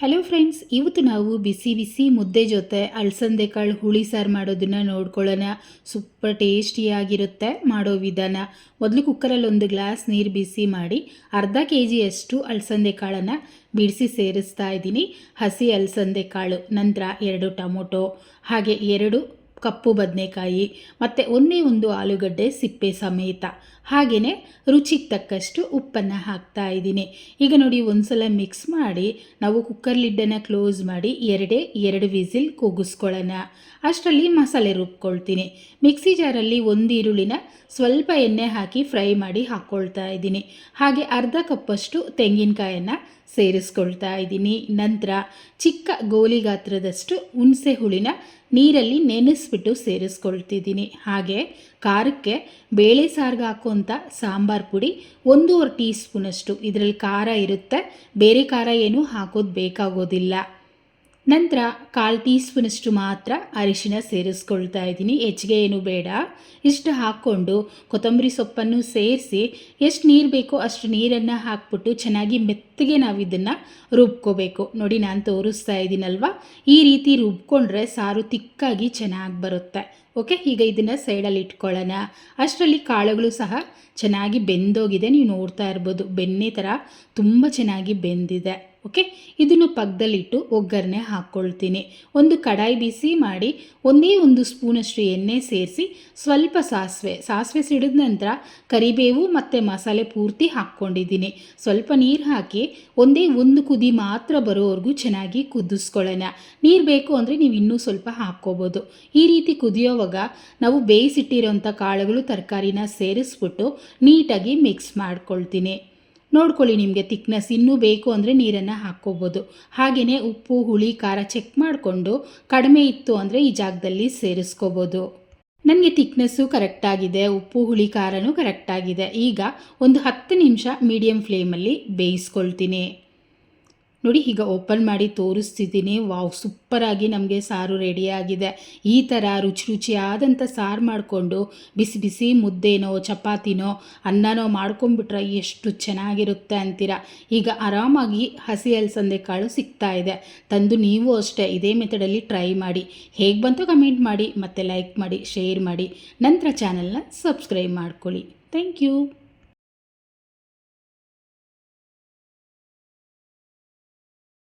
Hello friends ಇವತ್ತು ನಾವು ಬಿಸಿ ಬಿಸಿ ಮುದ್ದೆ ಜೊತೆ ಅಳಸಂದೆ ಕಾಳು ಹುಳಿ ಸಾರು ಮಾಡೋದನ್ನು ನೋಡ್ಕೊಳ್ಳೋಣ. ಸೂಪರ್ ಟೇಸ್ಟಿಯಾಗಿರುತ್ತೆ ಮಾಡೋ ವಿಧಾನ. ಮೊದಲು ಕುಕ್ಕರಲ್ಲಿ ಒಂದು ಗ್ಲಾಸ್ ನೀರು ಬಿಸಿ ಮಾಡಿ ಅರ್ಧ ಕೆ ಜಿಯಷ್ಟು ಅಳಸಂದೆ ಕಾಳನ್ನು ಬಿಡಿಸಿ ಸೇರಿಸ್ತಾ ಇದ್ದೀನಿ. ಹಸಿ ಅಲಸಂದೆ ಕಾಳು ನಂತರ ಎರಡು ಟೊಮೊಟೊ, ಹಾಗೆ ಎರಡು ಕಪ್ಪು ಬದನೆಕಾಯಿ, ಮತ್ತು ಒಂದೇ ಒಂದು ಆಲೂಗಡ್ಡೆ ಸಿಪ್ಪೆ ಸಮೇತ. ಹಾಗೆಯೇ ರುಚಿಗೆ ತಕ್ಕಷ್ಟು ಉಪ್ಪನ್ನು ಹಾಕ್ತಾ ಇದ್ದೀನಿ. ಈಗ ನೋಡಿ ಒಂದ್ಸಲ ಮಿಕ್ಸ್ ಮಾಡಿ ನಾವು ಕುಕ್ಕರ್ ಲಿಡ್ಡನ್ನು ಕ್ಲೋಸ್ ಮಾಡಿ ಎರಡೇ ಎರಡು ವಿಸಿಲ್ ಕೂಗಿಸ್ಕೊಳ್ಳೋಣ. ಅಷ್ಟರಲ್ಲಿ ಮಸಾಲೆ ರುಬ್ಕೊಳ್ತೀನಿ. ಮಿಕ್ಸಿ ಜಾರಲ್ಲಿ ಒಂದು ಈರುಳ್ಳಿನ ಸ್ವಲ್ಪ ಎಣ್ಣೆ ಹಾಕಿ ಫ್ರೈ ಮಾಡಿ ಹಾಕ್ಕೊಳ್ತಾ ಇದ್ದೀನಿ. ಹಾಗೆ ಅರ್ಧ ಕಪ್ಪಷ್ಟು ತೆಂಗಿನಕಾಯನ್ನು ಸೇರಿಸ್ಕೊಳ್ತಾ ಇದ್ದೀನಿ. ನಂತರ ಚಿಕ್ಕ ಗೋಲಿ ಗಾತ್ರದಷ್ಟು ಹುಣಸೆ ಹುಳಿನ ನೀರಲ್ಲಿ ನೆನೆಸ್ಬಿಟ್ಟು ಸೇರಿಸ್ಕೊಳ್ತಿದ್ದೀನಿ. ಹಾಗೆ ಖಾರಕ್ಕೆ ಬೇಳೆ ಸಾರಿಗೆ ಹಾಕುವಂಥ ಸಾಂಬಾರು ಪುಡಿ ಒಂದೂವರೆ ಟೀ ಸ್ಪೂನಷ್ಟು ಇದರಲ್ಲಿ ಖಾರ ಇರುತ್ತೆ. ಬೇರೆ ಖಾರ ಏನೂ ಹಾಕೋದು ಬೇಕಾಗೋದಿಲ್ಲ. ನಂತರ ಕಾಲು ಟೀ ಸ್ಪೂನಷ್ಟು ಮಾತ್ರ ಅರಿಶಿನ ಸೇರಿಸ್ಕೊಳ್ತಾ ಇದ್ದೀನಿ. ಹೆಚ್ಚಿಗೆ ಏನು ಬೇಡ. ಇಷ್ಟು ಹಾಕ್ಕೊಂಡು ಕೊತ್ತಂಬರಿ ಸೊಪ್ಪನ್ನು ಸೇರಿಸಿ ಎಷ್ಟು ನೀರು ಬೇಕೋ ಅಷ್ಟು ನೀರನ್ನು ಹಾಕ್ಬಿಟ್ಟು ಚೆನ್ನಾಗಿ ಮೆತ್ತಗೆ ನಾವು ಇದನ್ನು ರುಬ್ಕೋಬೇಕು. ನೋಡಿ ನಾನು ತೋರಿಸ್ತಾ ಇದ್ದೀನಲ್ವ? ಈ ರೀತಿ ರುಬ್ಕೊಂಡ್ರೆ ಸಾರು ತಿಕ್ಕಾಗಿ ಚೆನ್ನಾಗಿ ಬರುತ್ತೆ. ಓಕೆ, ಈಗ ಇದನ್ನು ಸೈಡಲ್ಲಿ ಇಟ್ಕೊಳ್ಳೋಣ. ಅಷ್ಟರಲ್ಲಿ ಕಾಳುಗಳು ಸಹ ಚೆನ್ನಾಗಿ ಬೆಂದೋಗಿದೆ. ನೀವು ನೋಡ್ತಾ ಇರ್ಬೋದು, ಬೆಣ್ಣೆ ಥರ ತುಂಬ ಚೆನ್ನಾಗಿ ಬೆಂದಿದೆ. ಓಕೆ, ಇದನ್ನು ಪಕ್ಕದಲ್ಲಿಟ್ಟು ಒಗ್ಗರಣೆ ಹಾಕ್ಕೊಳ್ತೀನಿ. ಒಂದು ಕಡಾಯಿ ಬಿಸಿ ಮಾಡಿ ಒಂದೇ ಒಂದು ಸ್ಪೂನಷ್ಟು ಎಣ್ಣೆ ಸೇರಿಸಿ ಸ್ವಲ್ಪ ಸಾಸಿವೆ. ಸಾಸಿವೆ ಸಿಡಿದ ನಂತರ ಕರಿಬೇವು ಮತ್ತು ಮಸಾಲೆ ಪೂರ್ತಿ ಹಾಕ್ಕೊಂಡಿದ್ದೀನಿ. ಸ್ವಲ್ಪ ನೀರು ಹಾಕಿ ಒಂದೇ ಒಂದು ಕುದಿ ಮಾತ್ರ ಬರೋವರೆಗೂ ಚೆನ್ನಾಗಿ ಕುದಿಸ್ಕೊಳ್ಳೋಣ. ನೀರು ಬೇಕು ಅಂದರೆ ನೀವು ಇನ್ನೂ ಸ್ವಲ್ಪ ಹಾಕ್ಕೋಬೋದು. ಈ ರೀತಿ ಕುದಿಯೋವಾಗ ನಾವು ಬೇಯಿಸಿಟ್ಟಿರೋಂಥ ಕಾಳುಗಳು ತರಕಾರಿನ ಸೇರಿಸ್ಬಿಟ್ಟು ನೀಟಾಗಿ ಮಿಕ್ಸ್ ಮಾಡ್ಕೊಳ್ತೀನಿ. ನೋಡ್ಕೊಳ್ಳಿ ನಿಮಗೆ ತಿಕ್ನೆಸ್ ಇನ್ನೂ ಬೇಕು ಅಂದರೆ ನೀರನ್ನು ಹಾಕ್ಕೋಬೋದು. ಹಾಗೆಯೇ ಉಪ್ಪು, ಹುಳಿ, ಖಾರ ಚೆಕ್ ಮಾಡಿಕೊಂಡು ಕಡಿಮೆ ಇತ್ತು ಅಂದರೆ ಈ ಜಾಗದಲ್ಲಿ ಸೇರಿಸ್ಕೋಬೋದು. ನನಗೆ ತಿಕ್ನೆಸ್ಸು ಕರೆಕ್ಟಾಗಿದೆ ಉಪ್ಪು, ಹುಳಿ, ಖಾರನೂ ಕರೆಕ್ಟಾಗಿದೆ ಈಗ ಒಂದು ಹತ್ತು ನಿಮಿಷ ಮೀಡಿಯಮ್ ಫ್ಲೇಮಲ್ಲಿ ಬೇಯಿಸ್ಕೊಳ್ತೀನಿ. ನೋಡಿ, ಈಗ ಓಪನ್ ಮಾಡಿ ತೋರಿಸ್ತಿದ್ದೀನಿ. ವಾವ್ ಸೂಪರಾಗಿ ನಮಗೆ ಸಾರು ರೆಡಿಯಾಗಿದೆ ಈ ಥರ ರುಚಿ ರುಚಿಯಾದಂಥ ಸಾರು ಮಾಡಿಕೊಂಡು ಬಿಸಿ ಬಿಸಿ ಮುದ್ದೆನೋ, ಚಪಾತಿನೋ, ಅನ್ನನೋ ಮಾಡ್ಕೊಂಬಿಟ್ರೆ ಎಷ್ಟು ಚೆನ್ನಾಗಿರುತ್ತೆ ಅಂತೀರ? ಈಗ ಆರಾಮಾಗಿ ಹಸಿ ಅಲಸಂದೆ ಕಾಳು ಸಿಗ್ತಾ ಇದೆ. ತಂದು ನೀವು ಅಷ್ಟೇ ಇದೇ ಮೆಥಡಲ್ಲಿ ಟ್ರೈ ಮಾಡಿ. ಹೇಗೆ ಬಂತು ಕಮೆಂಟ್ ಮಾಡಿ, ಮತ್ತು ಲೈಕ್ ಮಾಡಿ ಶೇರ್ ಮಾಡಿ. ನಂತರ ಚಾನಲ್ನ ಸಬ್ಸ್ಕ್ರೈಬ್ ಮಾಡ್ಕೊಳ್ಳಿ. Thank you